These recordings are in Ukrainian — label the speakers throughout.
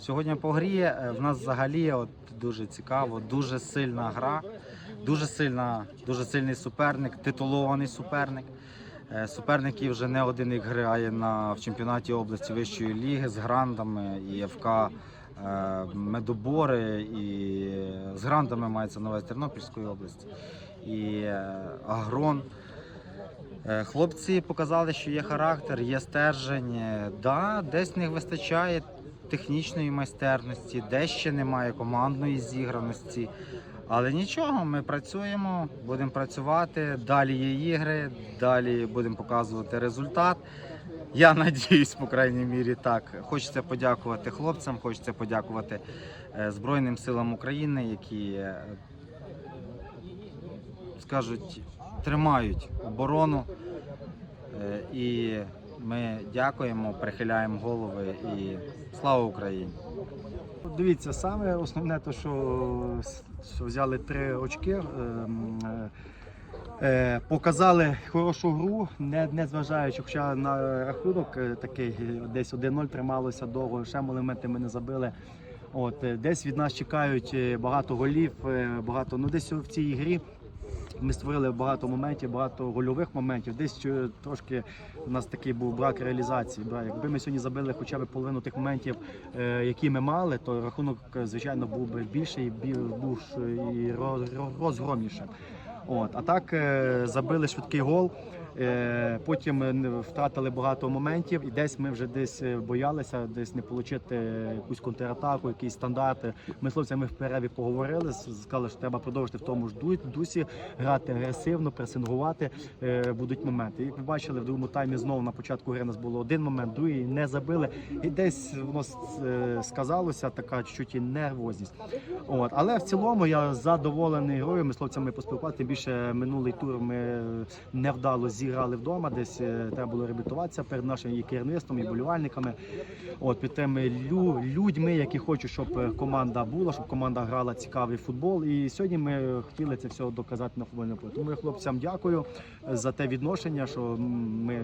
Speaker 1: Сьогодні по грі е, в нас взагалі от дуже цікаво, дуже сильна гра, дуже сильна, дуже сильний суперник, титулований суперник. Е, Суперник, який вже не один рік грає на в чемпіонаті області вищої ліги з грандами і ФК е, Медобори, і з грандами мається на увазі Тернопільської області. І Агрон. Хлопці показали, що є характер, є стержень. Да, десь не вистачає технічної майстерності, десь ще немає командної зіграності. Але нічого, ми працюємо, будемо працювати. Далі є ігри, далі будемо показувати результат. Я надіюсь, по крайній мірі, так. Хочеться подякувати хлопцям, хочеться подякувати е, Збройним силам України, які е, скажуть, тримають оборону. Е, І ми дякуємо, прихиляємо голови і слава Україні!
Speaker 2: Дивіться, саме основне, то, що, взяли три очки. ем, е, е, Показали хорошу гру, не, не зважаючи, хоча на рахунок е, такий десь 1-0 трималося довго, ще моменти ми не забили. От, десь від нас чекають багато голів, багато. Ну десь в цій грі ми створили багато моментів, багато гольових моментів. Десь е, трошки у нас такий був брак реалізації. Якби ми сьогодні забили хоча б половину тих моментів, е, які ми мали, то рахунок, е, звичайно, був би більший, був і роз- роз- розгромнішим. От, а так забили швидкий гол. Е, Потім е, не- втратили багато моментів, і десь ми вже десь е, боялися, десь не отримати якусь контратаку, якісь стандарти. Ми з хлопцями в перерві поговорили, сказали, що треба продовжити в тому ж дусі, грати агресивно, пресингувати. Будуть моменти. Як ви бачили, в другому таймі знову на початку гри нас було один момент, другий не забили. І десь воно сказалося, така чуть і нервозність. От, але в цілому я задоволений грою. Ми з хлопцями поспілкувалися. Тим більше минулий тур ми зіграли вдома. Десь е, треба було реабілітуватися перед нашим і керівництвом, і болівальниками. От під тими лю, людьми, які хочуть, щоб е, команда була, щоб команда грала цікавий футбол. І сьогодні ми хотіли це все доказати на футбольному полі. Тому я хлопцям дякую за те відношення, що ми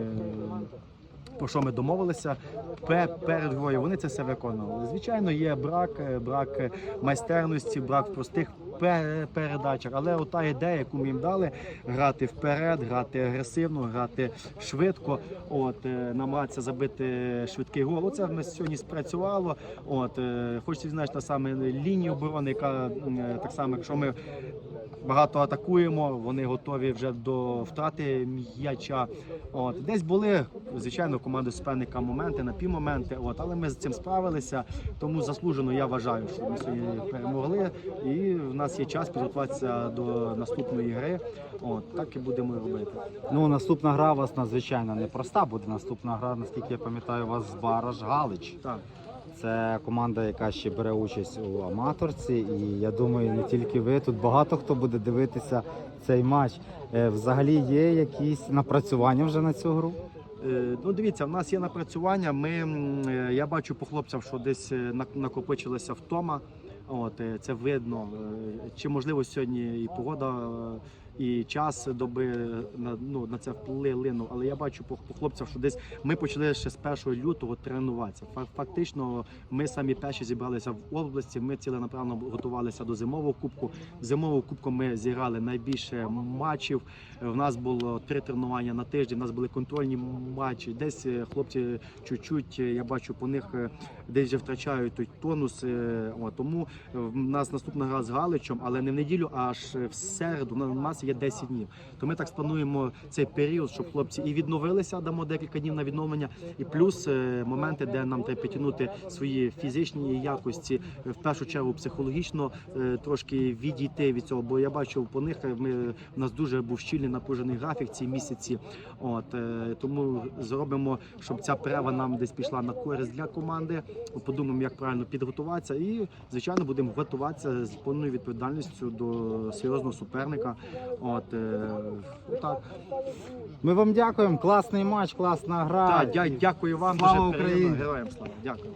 Speaker 2: про що ми домовилися пе- перед грою. Вони це все виконували. Звичайно, є брак, е, брак майстерності, брак простих пе- передачах. Але ота ідея, яку ми їм дали, грати вперед, грати агресивно, грати швидко, от е, намагатися забити швидкий гол. Оце нас сьогодні спрацювало. От е, хочеться відзначити та саме лінію оборони, яка так само, якщо ми багато атакуємо, вони готові вже до втрати м'яча. От десь були звичайно команди суперника моменти, напівмоменти. От але ми з цим справилися. Тому заслужено я вважаю, що ми сьогодні перемогли, і в нас є час підготуватися до наступної гри. От так і будемо робити.
Speaker 1: Ну, наступна гра у вас надзвичайно непроста буде. Наступна гра, наскільки я пам'ятаю, у вас Бараж Галич.
Speaker 2: Так.
Speaker 1: Це команда, яка ще бере участь у аматорці. І я думаю, не тільки ви. Тут багато хто буде дивитися цей матч. Е, Взагалі є якісь напрацювання вже на цю гру?
Speaker 2: Е, Ну, дивіться, в нас є напрацювання. Ми, е, я бачу по хлопцям, що десь нак- накопичилася втома. От, це видно. Чи можливо сьогодні і погода, і час доби на, ну, на це вплинув. Але я бачу по, по хлопцям, що десь ми почали ще з 1 лютого тренуватися. Фа- Фактично, ми самі перші зібралися в області. Ми ціленаправно готувалися до зимового кубку. Зимового кубку ми зіграли найбільше матчів. В нас було три тренування на тиждень. У нас були контрольні матчі. Десь е, хлопці чуть-чуть, е, я бачу по них, е, десь вже втрачають той тонус. тому в нас наступна гра з Галичем, але не в неділю, а аж в середу. На нас є 10 днів. То ми так сплануємо цей період, щоб хлопці і відновилися, дамо декілька днів на відновлення, і плюс е, моменти, де нам треба підтягнути свої фізичні якості, е, в першу чергу психологічно е, трошки відійти від цього. Бо я бачу по них ми у нас дуже був щільний напружений графік ці місяці. От тому зробимо, щоб ця перерва нам десь пішла на користь для команди. Подумаємо, як правильно підготуватися, і звичайно будемо готуватися з повною відповідальністю до серйозного суперника. От е, так.
Speaker 1: Ми вам дякуємо. Класний матч, класна гра.
Speaker 2: Так, дя- дякую вам.
Speaker 1: Слава
Speaker 2: дуже приємно.
Speaker 1: Україні!
Speaker 2: Героям слава. Дякую.